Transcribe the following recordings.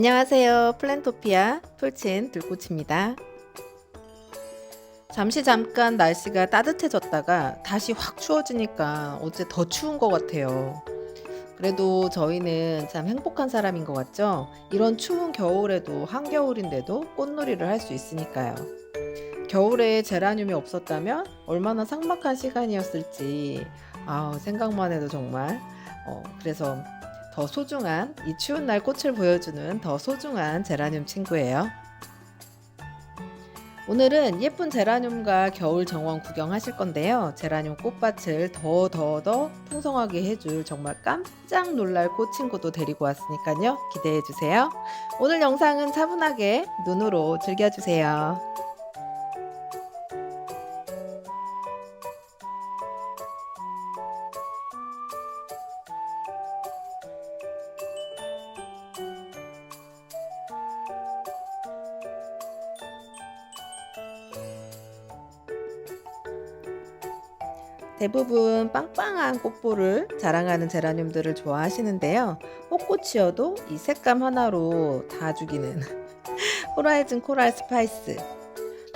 안녕하세요. 플랜토피아 풀친 들꽃입니다. 잠시 잠깐 날씨가 따뜻해졌다가 다시 확 추워지니까 어째 더 추운 것 같아요. 그래도 저희는 참 행복한 사람인 것 같죠? 이런 추운 겨울에도 한겨울인데도 꽃놀이를 할 수 있으니까요. 겨울에 제라늄이 없었다면 얼마나 삭막한 시간이었을지 아, 생각만 해도 정말 어, 그래서 더 소중한 이 추운 날 꽃을 보여주는 더 소중한 제라늄 친구예요. 오늘은 예쁜 제라늄과 겨울 정원 구경하실 건데요. 제라늄 꽃밭을 더 더 더 풍성하게 해줄 정말 깜짝 놀랄 꽃 친구도 데리고 왔으니까요. 기대해 주세요. 오늘 영상은 차분하게 눈으로 즐겨주세요. 대부분 빵빵한 꽃볼을 자랑하는 제라늄들을 좋아하시는데요. 꽃꽃이어도 이 색감 하나로 다 죽이는 호라이즌 코랄 스파이스.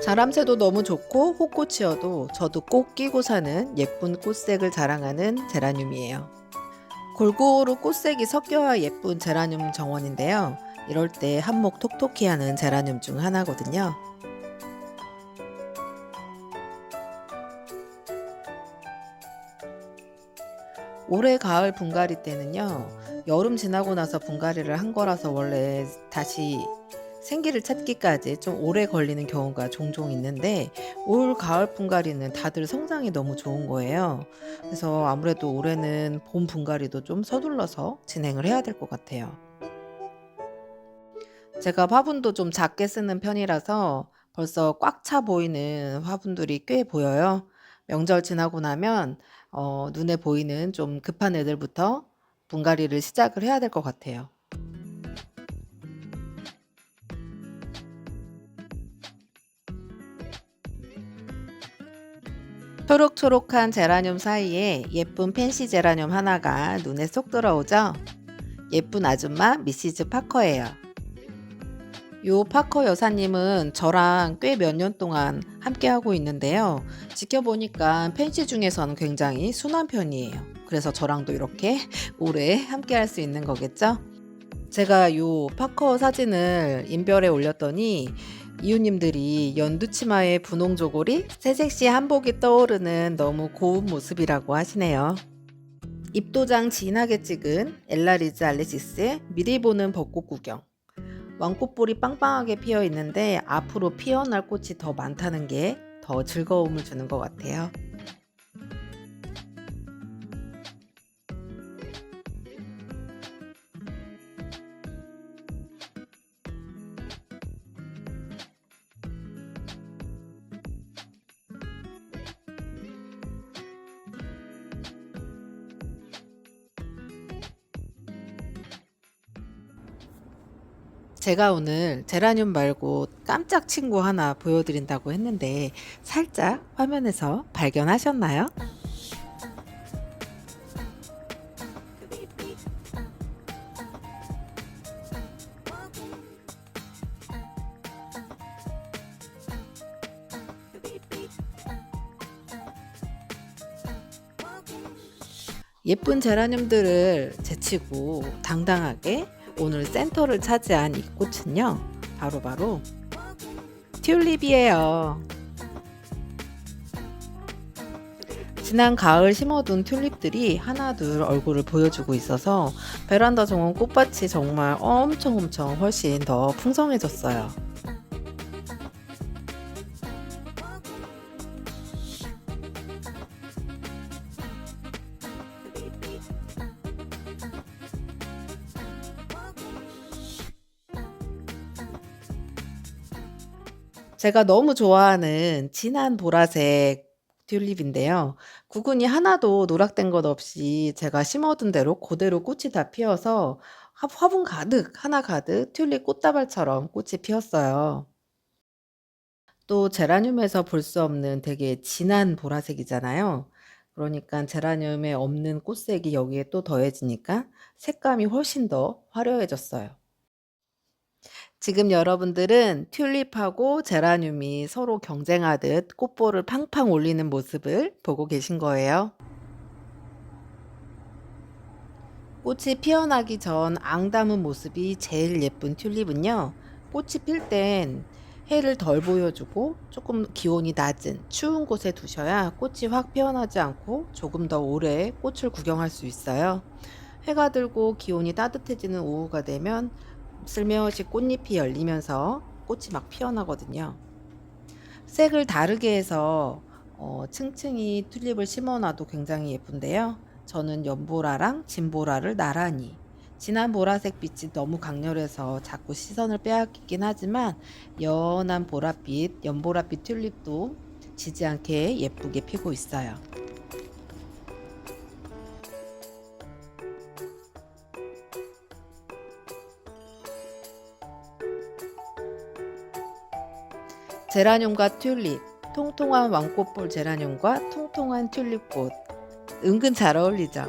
자람새도 너무 좋고 호꽃이어도 저도 꼭 끼고 사는 예쁜 꽃색을 자랑하는 제라늄이에요. 골고루 꽃색이 섞여야 예쁜 제라늄 정원인데요. 이럴 때 한몫 톡톡히 하는 제라늄 중 하나거든요. 올해 가을 분갈이 때는요, 여름 지나고 나서 분갈이를 한 거라서 원래 다시 생기를 찾기까지 좀 오래 걸리는 경우가 종종 있는데, 올 가을 분갈이는 다들 성장이 너무 좋은 거예요. 그래서 아무래도 올해는 봄 분갈이도 좀 서둘러서 진행을 해야 될 것 같아요. 제가 화분도 좀 작게 쓰는 편이라서 벌써 꽉 차 보이는 화분들이 꽤 보여요. 명절 지나고 나면 어, 눈에 보이는 좀 급한 애들부터 분갈이를 시작을 해야 될 것 같아요. 초록초록한 제라늄 사이에 예쁜 펜시 제라늄 하나가 눈에 쏙 들어오죠? 예쁜 아줌마 미시즈 파커예요. 요 파커 여사님은 저랑 꽤 몇 년 동안 함께 하고 있는데요. 지켜보니까 펜시 중에서는 굉장히 순한 편이에요. 그래서 저랑도 이렇게 오래 함께 할 수 있는 거겠죠? 제가 요 파커 사진을 인별에 올렸더니 이웃님들이 연두치마에 분홍 조골이 새색시 한복이 떠오르는 너무 고운 모습이라고 하시네요. 입도장 진하게 찍은 엘라리즈 알레시스의 미리 보는 벚꽃 구경. 왕꽃볼이 빵빵하게 피어 있는데 앞으로 피어날 꽃이 더 많다는 게 더 즐거움을 주는 것 같아요. 제가 오늘 제라늄 말고 깜짝 친구 하나 보여드린다고 했는데 살짝 화면에서 발견하셨나요? 예쁜 제라늄들을 제치고 당당하게 오늘 센터를 차지한 이 꽃은요. 바로 바로 튤립이에요. 지난 가을 심어둔 튤립들이 하나둘 얼굴을 보여주고 있어서 베란다 정원 꽃밭이 정말 엄청 엄청 훨씬 더 풍성해졌어요. 제가 너무 좋아하는 진한 보라색 튤립인데요. 구근이 하나도 노락된 것 없이 제가 심어둔 대로 그대로 꽃이 다 피어서 화- 화분 가득, 하나 가득 튤립 꽃다발처럼 꽃이 피었어요. 또 제라늄에서 볼 수 없는 되게 진한 보라색이잖아요. 그러니까 제라늄에 없는 꽃색이 여기에 또 더해지니까 색감이 훨씬 더 화려해졌어요. 지금 여러분들은 튤립하고 제라늄이 서로 경쟁하듯 꽃볼을 팡팡 올리는 모습을 보고 계신 거예요. 꽃이 피어나기 전 앙담은 모습이 제일 예쁜 튤립은요. 꽃이 필 땐 해를 덜 보여주고 조금 기온이 낮은 추운 곳에 두셔야 꽃이 확 피어나지 않고 조금 더 오래 꽃을 구경할 수 있어요. 해가 들고 기온이 따뜻해지는 오후가 되면 슬며시 꽃잎이 열리면서 꽃이 막 피어나거든요. 색을 다르게 해서 어, 층층이 튤립을 심어놔도 굉장히 예쁜데요. 저는 연보라랑 진보라를 나란히 진한 보라색 빛이 너무 강렬해서 자꾸 시선을 빼앗기긴 하지만 연한 보랏빛, 연보랏빛 튤립도 지지 않게 예쁘게 피고 있어요. 제라늄과 튤립, 통통한 왕꽃볼 제라늄과 통통한 튤립꽃. 은근 잘 어울리죠?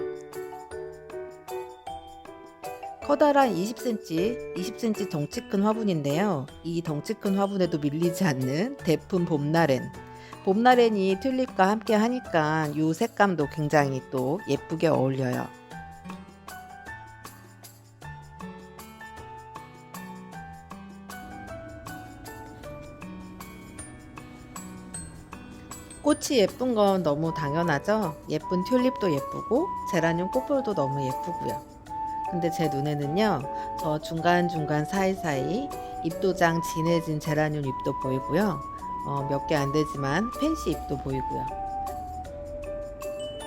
커다란 20cm, 20cm 덩치 큰 화분인데요. 이 덩치 큰 화분에도 밀리지 않는 대품 봄나렌. 봄나렌이 튤립과 함께 하니까 이 색감도 굉장히 또 예쁘게 어울려요. 꽃이 예쁜 건 너무 당연하죠. 예쁜 튤립도 예쁘고 제라늄 꽃볼도 너무 예쁘고요. 근데 제 눈에는요, 저 중간중간 사이사이 잎도장 진해진 제라늄 잎도 보이고요. 어, 몇 개 안 되지만 펜시 잎도 보이고요.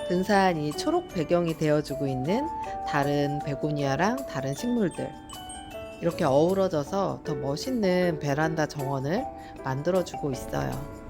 근사한 이 초록 배경이 되어주고 있는 다른 베고니아랑 다른 식물들. 이렇게 어우러져서 더 멋있는 베란다 정원을 만들어주고 있어요.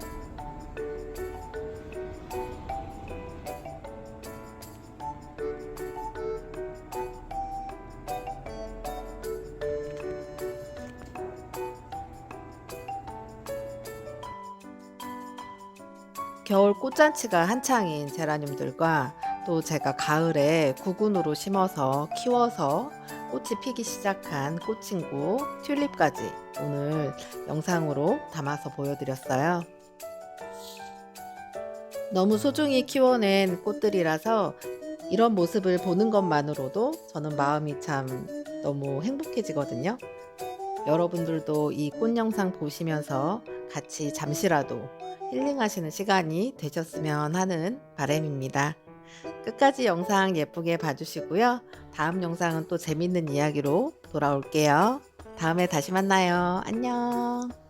겨울 꽃잔치가 한창인 제라늄들과 또 제가 가을에 구근으로 심어서 키워서 꽃이 피기 시작한 꽃친구 튤립까지 오늘 영상으로 담아서 보여드렸어요. 너무 소중히 키워낸 꽃들이라서 이런 모습을 보는 것만으로도 저는 마음이 참 너무 행복해지거든요. 여러분들도 이 꽃 영상 보시면서 같이 잠시라도 힐링하시는 시간이 되셨으면 하는 바람입니다. 끝까지 영상 예쁘게 봐주시고요. 다음 영상은 또 재밌는 이야기로 돌아올게요. 다음에 다시 만나요. 안녕.